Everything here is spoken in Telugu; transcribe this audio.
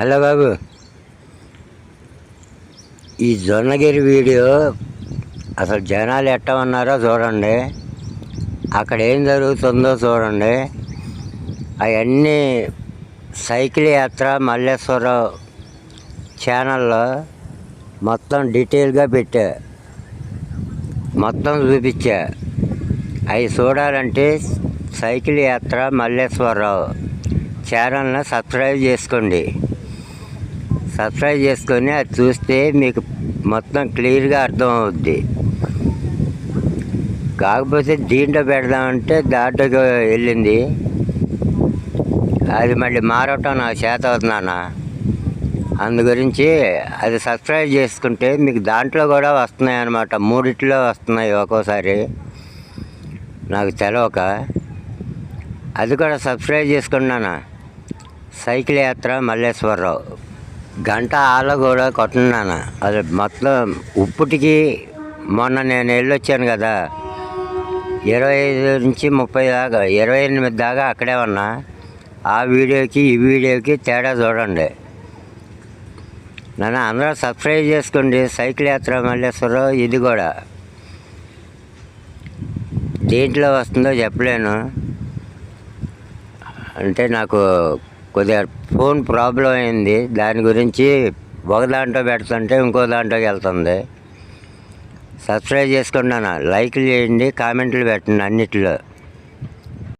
హలో బాబు. ఈ జొన్నగిరి వీడియో అసలు జనాలు ఎట్ట ఉన్నారో చూడండి. అక్కడ ఏం జరుగుతుందో చూడండి. అవన్నీ సైకిల్ యాత్ర మల్లేశ్వరరావు ఛానల్లో మొత్తం డీటెయిల్గా పెట్టా. మొత్తం చూపించా. అవి చూడాలంటే సైకిల్ యాత్ర మల్లేశ్వరరావు ఛానల్ని సబ్స్క్రైబ్ చేసుకోండి. సబ్స్క్రైబ్ చేసుకొని అది చూస్తే మీకు మొత్తం క్లియర్గా అర్థం అవుద్ది కాకపోతే దీంట్లో పెడదామంటే దాంట్లోకి వెళ్ళింది. అది మళ్ళీ మారటం నాకు చేత అవుతున్నానా అందు గురించి అది సబ్స్క్రైబ్ చేసుకుంటే మీకు దాంట్లో కూడా వస్తున్నాయి అన్నమాట. మూడిట్లో వస్తున్నాయి ఒక్కోసారి. నాకు తెలవక. అది కూడా సబ్స్క్రైబ్ చేసుకున్నానా? సైకిల్ యాత్ర మల్లేశ్వరరావు. గంట ఆల కూడా కొట్టున్నాను అది మొత్తం ఉప్పుటికి మొన్న నేను వెళ్ళొచ్చాను కదా. ఇరవై ఐదు నుంచి ముప్పై దాకా ఇరవై ఎనిమిది దాకా అక్కడే ఉన్నా. ఆ వీడియోకి ఈ వీడియోకి తేడా చూడండి. నన్ను అందరూ సబ్స్క్రైబ్ చేసుకోండి. సైకిల్ యాత్ర మల్లేశ్వరరావు ఇది కూడా. దేంట్లో వస్తుందో చెప్పలేను. అంటే నాకు కొద్దిగా ఫోన్ ప్రాబ్లం అయింది. దాని గురించి ఒక దాంట్లో పెడుతుంటే ఇంకో దాంట్లోకి వెళ్తుంది. సబ్స్క్రైబ్ చేసుకున్నాను లైక్లు చేయండి కామెంట్లు పెట్టండి అన్నిటిలో.